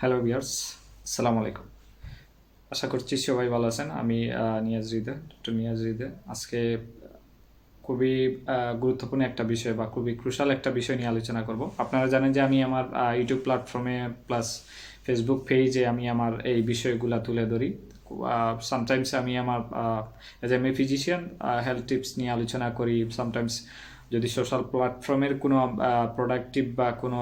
Hello বিয়ার্স আসসালামু আলাইকুম আশা করছি সবাই ভালো আছেন। আমি নিয়াজ হৃদয়, ডক্টর নিয়াজ হৃদয়। আজকে খুবই গুরুত্বপূর্ণ একটা বিষয় বা খুবই ক্রুশাল একটা বিষয় নিয়ে আলোচনা করব। আপনারা জানেন যে আমি আমার ইউটিউব প্ল্যাটফর্মে প্লাস ফেসবুক পেজে আমি আমার এই বিষয়গুলা তুলে ধরি। সামটাইমস আমি আমার as am a physician health tips নিয়ে আলোচনা করি। সামটাইমস যদি সোশ্যাল প্ল্যাটফর্মের কোনো প্রোডাক্টিভ বা কোনো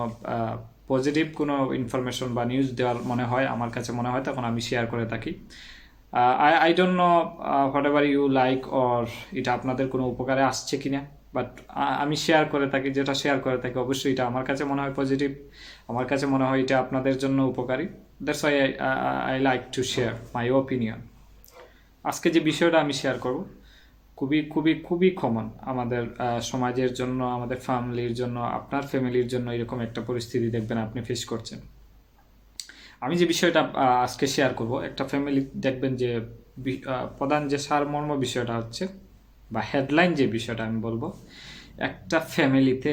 পজিটিভ কোনো ইনফরমেশন বা নিউজ দেওয়ার মনে হয়, আমার কাছে মনে হয়, তখন আমি শেয়ার করে থাকি। I I don't know whatever you like or এটা আপনাদের কোনো উপকারে আসছে কি না বাট আমি শেয়ার করে থাকি, যেটা শেয়ার করে থাকি, অবশ্যই এটা আমার কাছে মনে হয় পজিটিভ আমার কাছে মনে হয় এটা আপনাদের জন্য উপকারী। That's why I like to share my opinion আজকে যে বিষয়টা আমি শেয়ার করব খুবই খুবই খুবই কমন আমাদের সমাজের জন্য, আমাদের ফ্যামিলির জন্য, আপনার ফ্যামিলির জন্য এরকম একটা পরিস্থিতি দেখবেন আপনি ফেস করছেন। আমি যে বিষয়টা আজকে শেয়ার করব, একটা ফ্যামিলি দেখবেন যে প্রধান যে সারমর্ম বিষয়টা হচ্ছে, বা হেডলাইন যে বিষয়টা আমি বলব, একটা ফ্যামিলিতে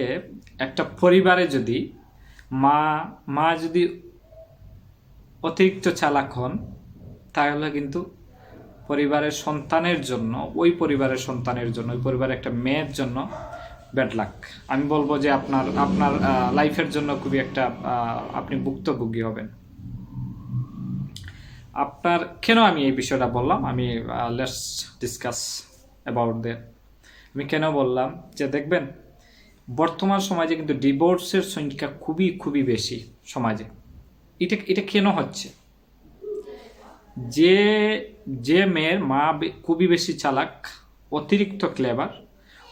একটা পরিবারে যদি মা মা যদি অতিরিক্ত চালাক হন, তাহলে কিন্তু পরিবারের সন্তানের জন্য, ওই পরিবারের সন্তানের জন্য, ওই পরিবারের একটা মেয়ের জন্য ব্যাড লাক আমি বলব যে আপনার আপনার লাইফের জন্য খুবই একটা আপনি ভুক্তভোগী হবেন। আপনার, কেন আমি এই বিষয়টা বললাম? আমি লেটস ডিসকাস অ্যাবাউট দে আমি কেন বললাম? যে দেখবেন, বর্তমান সমাজে কিন্তু ডিভোর্সের সংখ্যা খুবই খুবই বেশি সমাজে। এটা এটা কেন হচ্ছে? যে যে মেয়ের মা খুবই বেশি চালাক, অতিরিক্ত ক্লেভার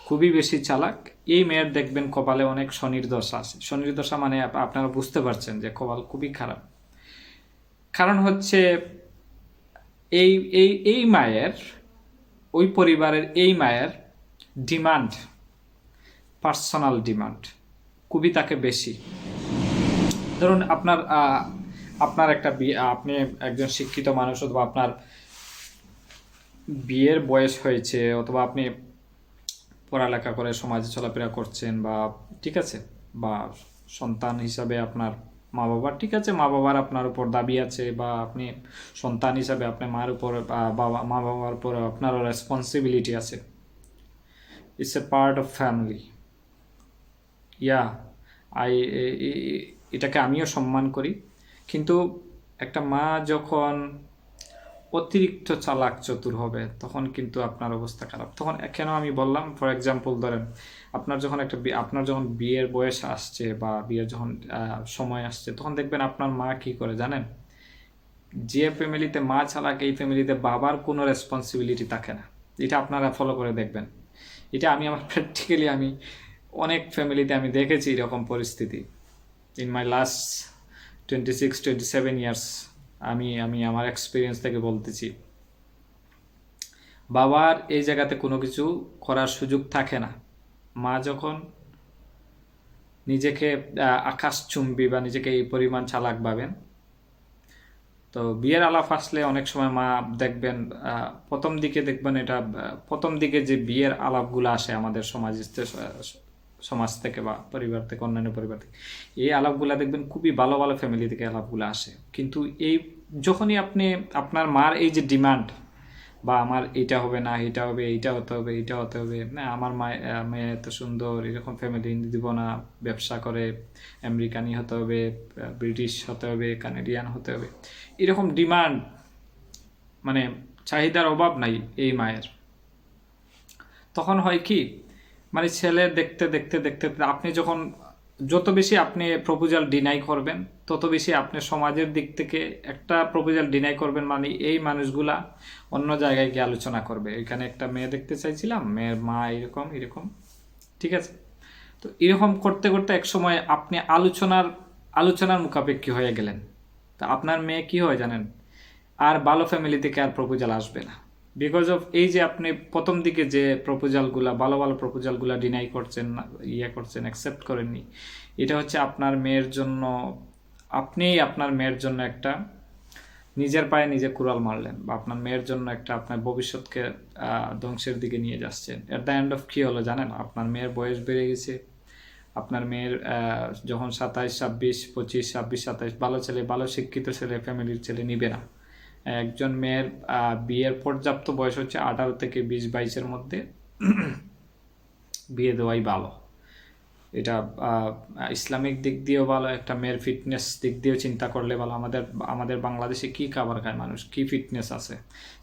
খুবই বেশি চালাক, এই মেয়ের দেখবেন কপালে অনেক শনির দশা আছে। শনির দশা মানে আপনারা বুঝতে পারছেন যে কপাল খুবই খারাপ। কারণ হচ্ছে এই এই এই মায়ের, ওই পরিবারের এই মায়ের ডিমান্ড পার্সোনাল ডিমান্ড খুবই তাকে বেশি। ধরুন আপনার আপনার একটা বিয়ে, আপনি একজন শিক্ষিত মানুষ অথবা আপনার বিয়ের বয়স হয়েছে অথবা আপনি পড়ালেখা করে সমাজে চলাফেরা করছেন বা ঠিক আছে, বা সন্তান হিসাবে আপনার মা বাবার ঠিক আছে মা বাবার আপনার উপর দাবি আছে বা আপনি সন্তান হিসাবে আপনার মার উপর বাবা মা বাবার উপর আপনারও রেসপন্সিবিলিটি আছে। It's a part of family yeah I এটাকে আমিও সম্মান করি। কিন্তু একটা মা যখন অতিরিক্ত চালাক চতুর হবে, তখন কিন্তু আপনার অবস্থা খারাপ। তখন কেন আমি বললাম ফর এক্সাম্পল ধরেন, আপনার যখন একটা আপনার যখন বিয়ের বয়স আসছে বা বিয়ের যখন সময় আসছে, তখন দেখবেন আপনার মা কি করে জানেন? যে ফ্যামিলিতে মা চালাক, এই ফ্যামিলিতে বাবার কোনো রেসপন্সিবিলিটি থাকে না। এটা আপনারা ফলো করে দেখবেন। এটা আমি আমার প্র্যাকটিক্যালি আমি অনেক ফ্যামিলিতে আমি দেখেছি এরকম পরিস্থিতি। In my last twenty six twenty seven years আমি আমি আমার এক্সপিরিয়েন্স থেকে বলতেছি। বাবার এই জায়গাতে কোনো কিছু করার সুযোগ থাকে না। মা যখন নিজেকে আহ, আকাশ চুম্বি বা নিজেকে এই পরিমাণ চালাক ভাবেন তো বিয়ের আলাপ আসলে অনেক সময় মা দেখবেন প্রথম দিকে দেখবেন এটা প্রথম দিকে যে বিয়ের আলাপগুলো আসে আমাদের সমাজ সমাজ থেকে বা পরিবার থেকে, অন্যান্য পরিবার থেকে। এই আলাপগুলো দেখবেন খুবই ভালো ভালো ফ্যামিলি থেকে আলাপগুলো আসে। কিন্তু এই যখনই আপনি, আপনার মার এই যে ডিমান্ড বা আমার এটা হবে না এটা হবে, এইটা হতে হবে এটা হতে হবে, না, আমার মেয়ে এত সুন্দর, এরকম ফ্যামিলি দিব না, ব্যবসা করে, আমেরিকানি হতে হবে ব্রিটিশ হতে হবে, কানাডিয়ান হতে হবে, এরকম ডিমান্ড মানে চাহিদার অভাব নাই এই মায়ের। তখন হয় কি মানে ছেলে দেখতে দেখতে দেখতে আপনি যখন, যত বেশি আপনি প্রপোজাল ডিনাই করবেন, তত বেশি আপনি সমাজের দিক থেকে একটা প্রপোজাল ডিনাই করবেন মানে এই মানুষগুলা অন্য জায়গায় গিয়ে আলোচনা করবে। এখানে একটা মেয়ে দেখতে চাইছিলাম, মেয়ের মা এরকম এরকম, ঠিক আছে? তো এরকম করতে করতে এক সময় আপনি আলোচনার আলোচনার মুখাপেক্ষী হয়ে গেলেন। তা আপনার মেয়ে কি হয় জানেন? আর ভালো ফ্যামিলি থেকে আর প্রপোজাল আসবে না। বিকজ অফ এই যে আপনি প্রথম দিকে যে প্রপোজালগুলা ভালো ভালো প্রপোজালগুলা ডিনাই করছেন ইয়ে করছেন অ্যাকসেপ্ট করেননি, এটা হচ্ছে আপনার মেয়ের জন্য, আপনিই আপনার মেয়ের জন্য একটা নিজের পায়ে নিজে কুড়াল মারলেন বা আপনার মেয়ের জন্য একটা আপনার ভবিষ্যৎকে ধ্বংসের দিকে নিয়ে যাচ্ছেন। এট দ্য এন্ড অফ কী হলো জানেন? আপনার মেয়ের বয়স বেড়ে গেছে, আপনার মেয়ের যখন সাতাইশ, ছাব্বিশ, পঁচিশ, ছাব্বিশ, সাতাইশ, ভালো ছেলে, ভালো শিক্ষিত ছেলে ফ্যামিলির ছেলে নিবে না। একজন মেয়ের বিয়ের পর্যাপ্ত বয়স হচ্ছে আঠারো থেকে বিশ বাইশের মধ্যে। বিয়ে দেওয়াই ভালো। এটা ইসলামিক দিক দিয়েও ভালো, একটা মেয়ের ফিটনেস দিক দিয়েও চিন্তা করলে ভালো। আমাদের আমাদের বাংলাদেশে কি খাবার খায় মানুষ? কি ফিটনেস আছে?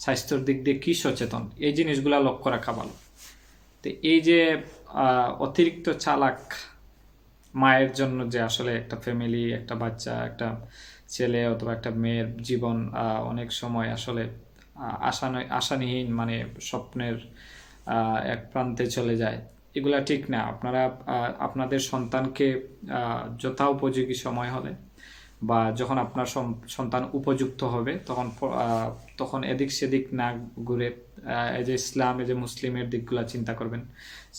স্বাস্থ্যর দিক দিয়ে কি সচেতন? এই জিনিসগুলো লক্ষ্য রাখা ভালো। তো এই যে অতিরিক্ত চালাক মায়ের জন্য যে আসলে একটা ফ্যামিলি একটা বাচ্চা, একটা ছেলে অথবা একটা মেয়ের জীবন অনেক সময় আসলে আশা আশানিহীন মানে স্বপ্নের এক প্রান্তে চলে যায়। এগুলা ঠিক না। আপনারা আপনাদের সন্তানকে যথা উপযোগী সময় হলে বা যখন আপনার সন্তান উপযুক্ত হবে, তখন তখন এদিক সেদিক না ঘুরে এই যে ইসলাম, এই যে মুসলিমের দিকগুলো চিন্তা করবেন।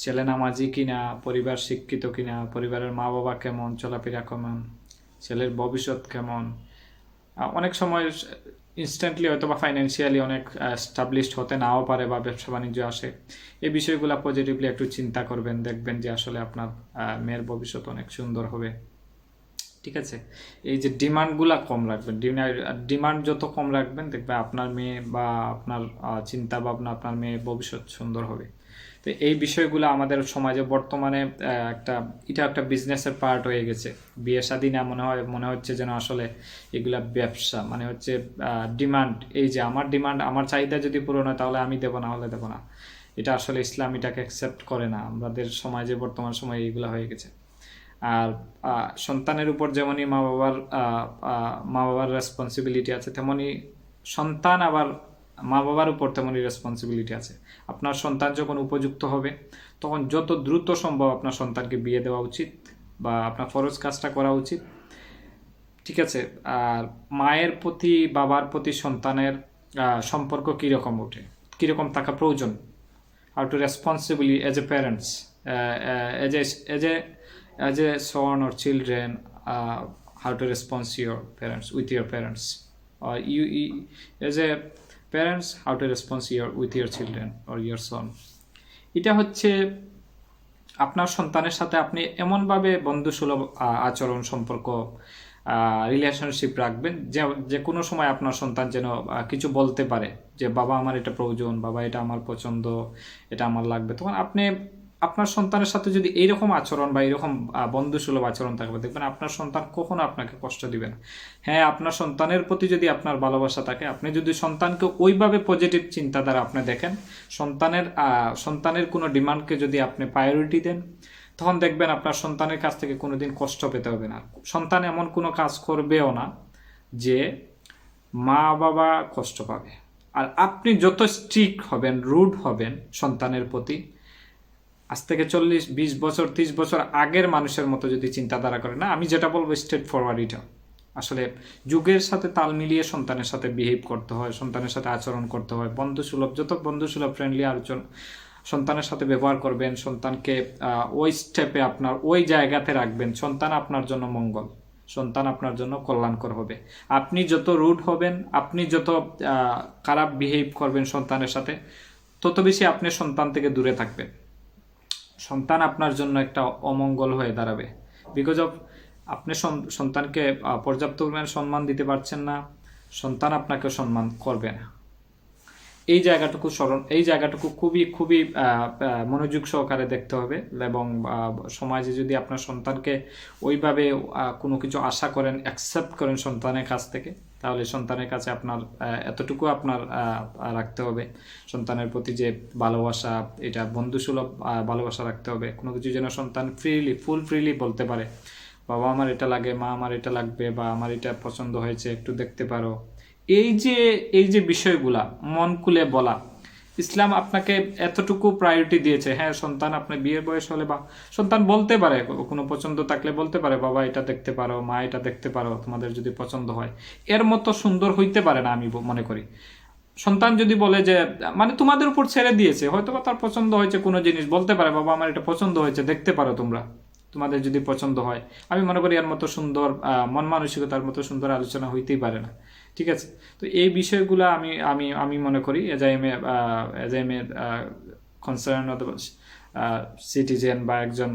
ছেলে নামাজি কিনা, পরিবার শিক্ষিত কিনা, পরিবারের মা বাবা কেমন, চলাফেরা কেমন ছেলের ভবিষ্যৎ কেমন? অনেক সময় ইনস্ট্যান্টলি হয়তো বা ফাইন্যান্সিয়ালি অনেক স্টাবলিশড হতে নাও পারে বা ব্যবসা বাণিজ্য আসে। এই বিষয়গুলো পজিটিভলি একটু চিন্তা করবেন, দেখবেন যে আসলে আপনার মেয়ের ভবিষ্যৎ অনেক সুন্দর হবে। ঠিক আছে? এই যে ডিমান্ডগুলা কম রাখবেন ডিমান্ড যত কম রাখবেন দেখবে আপনার মেয়ে বা আপনার চিন্তা ভাবনা আপনার মেয়ে ভবিষ্যৎ সুন্দর হবে। তো এই বিষয়গুলো আমাদের সমাজে বর্তমানে একটা, এটা একটা বিজনেসের পার্ট হয়ে গেছে। বিয়ে শাদী না মনে হয়, মনে হচ্ছে যেন আসলে এগুলা ব্যবসা মানে হচ্ছে ডিমান্ড এই যে আমার ডিমান্ড আমার চাহিদা যদি পূরণ হয় তাহলে আমি দেবো, না হলে দেবো না। এটা আসলে ইসলাম এটাকে অ্যাকসেপ্ট করে না। আমাদের সমাজে বর্তমান সময়ে এইগুলো হয়ে গেছে। আর সন্তানের উপর যেমনই মা বাবার মা বাবার রেসপন্সিবিলিটি আছে, তেমনই সন্তান আবার মা বাবার উপর তেমনই রেসপন্সিবিলিটি আছে। আপনার সন্তান যখন উপযুক্ত হবে তখন যত দ্রুত সম্ভব আপনার সন্তানকে বিয়ে দেওয়া উচিত বা আপনার ফরজ কাজটা করা উচিত। ঠিক আছে? আর মায়ের প্রতি বাবার প্রতি সন্তানের সম্পর্ক কীরকম ওঠে? কীরকম থাকা প্রয়োজন? How to responsibly as a parents uh, uh, as a as a as a son or children uh, how to respond to your parents. As your parents how to response your with your children or respond son এটা হচ্ছে আপনার সন্তানের সাথে আপনি এমনভাবে বন্ধুসুলভ আচরণ সম্পর্ক relationship রাখবেন যে যে কোনো সময় আপনার সন্তান যেন কিছু বলতে পারে যে, বাবা, আমার এটা প্রয়োজন, বাবা, এটা আমার পছন্দ, এটা আমার লাগবে। তখন আপনি আপনার সন্তানের সাথে যদি এইরকম আচরণ বা এরকম বন্ধুসুলভ আচরণ থাকবে দেখবেন আপনার সন্তান কখনো আপনাকে কষ্ট দিবে না। হ্যাঁ আপনার সন্তানের প্রতি যদি আপনার ভালোবাসা থাকে, আপনি যদি সন্তানকে ওইভাবে পজিটিভ চিন্তাধারা আপনি দেখেন, সন্তানের সন্তানের কোনো ডিমান্ডকে যদি আপনি প্রায়োরিটি দেন, তখন দেখবেন আপনার সন্তানের কাছ থেকে কোনোদিন কষ্ট পেতে হবে না। সন্তান এমন কোনো কাজ করবেও না যে মা বাবা কষ্ট পাবে। আর আপনি যত স্ট্রিক্ট হবেন রুড হবেন সন্তানের প্রতি আজ থেকে চল্লিশ, বিশ বছর, ত্রিশ বছর আগের মানুষের মতো যদি চিন্তাধারা করে, না, আমি যেটা বলব স্ট্রেট ফরওয়ার্ড এটা। আসলে যুগের সাথে তাল মিলিয়ে সন্তানের সাথে বিহেভ করতে হয়, সন্তানের সাথে আচরণ করতে হয়। বন্ধুসুলভ, যত বন্ধুসুলভ ফ্রেন্ডলি আচরণ সন্তানের সাথে ব্যবহার করবেন, সন্তানকে ওই স্টেপে আপনার, ওই জায়গাতে রাখবেন। সন্তান আপনার জন্য মঙ্গল, সন্তান আপনার জন্য কল্যাণকর হবে। আপনি যত রুড হবেন, আপনি যত খারাপ বিহেভ করবেন সন্তানের সাথে, তত বেশি আপনি সন্তান থেকে দূরে থাকবেন। সন্তান আপনার জন্য একটা অমঙ্গল হয়ে দাঁড়াবে। বিকজ অফ আপনি সন- সন্তানকে পর্যাপ্ত পরিমাণ সম্মান দিতে পারছেন না, সন্তান আপনাকে সম্মান করবে না। এই জায়গাটুকু স্মরণ, এই জায়গাটুকু খুবই খুবই মনোযোগ সহকারে দেখতে হবে এবং সমাজে যদি আপনার সন্তানকে ওইভাবে কোনো কিছু আশা করেন অ্যাকসেপ্ট করেন সন্তানের কাছ থেকে, তাহলে সন্তানের কাছে আপনার এতটুকু আপনার রাখতে হবে। সন্তানের প্রতি যে ভালোবাসা, এটা বন্ধুসুলভ ভালোবাসা রাখতে হবে। কোনো কিছু যেন সন্তান ফ্রিলি ফুল ফ্রিলি বলতে পারে। বাবা আমার এটা লাগে মা আমার এটা লাগবে, বা আমার এটা পছন্দ হয়েছে, একটু দেখতে পারো। এই যে এই যে বিষয়গুলা, মন খুলে বলা, ইসলাম আপনাকে এতটুকু প্রায়োরিটি দিয়েছে। হ্যাঁ সন্তান আপনার বিয়ের বয়স হলে বা, সন্তান বলতে পারে, কোনো পছন্দ থাকলে বলতে পারে, বাবা, এটা দেখতে পারো, মা, এটা দেখতে পারো, তোমাদের যদি পছন্দ হয়। এর মতো সুন্দর হইতে পারে না আমি মনে করি। সন্তান যদি বলে যে মানে তোমাদের উপর ছেড়ে দিয়েছে হয়তো বা তার পছন্দ হয়েছে কোনো জিনিস। বলতে পারে, বাবা, আমার এটা পছন্দ হয়েছে, দেখতে পারো তোমরা, তোমাদের যদি পছন্দ হয়। আমি মনে করি এর মতো সুন্দর মন মানসিকতার মতো সুন্দর আলোচনা হইতেই পারে না। ঠিক আছে? তো এই বিষয়গুলো আমি আমি আমি মনে করি as I am a as I am a concern citizen বা একজন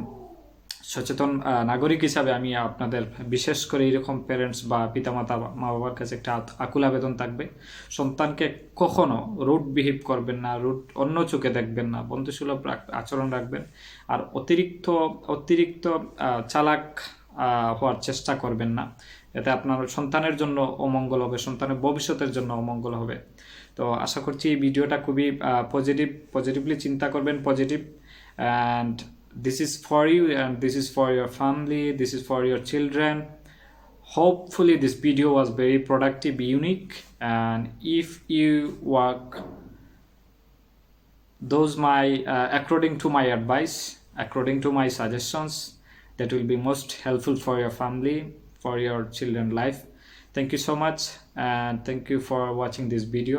সচেতন নাগরিক হিসাবে আমি আপনাদের বিশেষ করে এরকম প্যারেন্টস বা পিতামাতা মা বাবার কাছে একটা আকুল আবেদন থাকবে। সন্তানকে কখনো রুট বিহেভ করবেন না, রুট অন্য চোখে দেখবেন না, বন্ধুসুলভ আচরণ রাখবেন আর অতিরিক্ত অতিরিক্ত চালাক হওয়ার চেষ্টা করবেন না। এতে আপনার সন্তানের জন্য অমঙ্গল হবে, সন্তানের ভবিষ্যতের জন্য অমঙ্গল হবে। তো আশা করছি এই ভিডিওটা খুবই পজিটিভ পজিটিভলি চিন্তা করবেন positive and this is for you and this is for your family this is for your children hopefully this video was very productive unique and if you work those my according to my advice according to my suggestions that will be most helpful for your family for your children life. Thank you so much, and thank you for watching this video.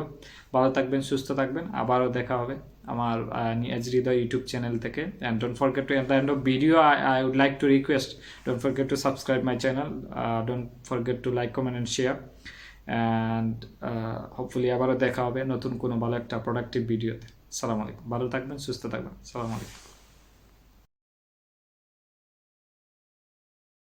ভালো থাকবেন, সুস্থ থাকবেন। আবারও দেখা হবে আমার Niaz Hridoy YouTube channel থেকে। And don't forget to the end of video I I would like to request don't forget to subscribe my channel don't forget to like comment and share and hopefully আবারও দেখা হবে নতুন কোনো ভালো একটা productive ভিডিওতে সালাম আলাইকুম। ভালো থাকবেন, সুস্থ থাকবেন। সালাম আলাইকুম।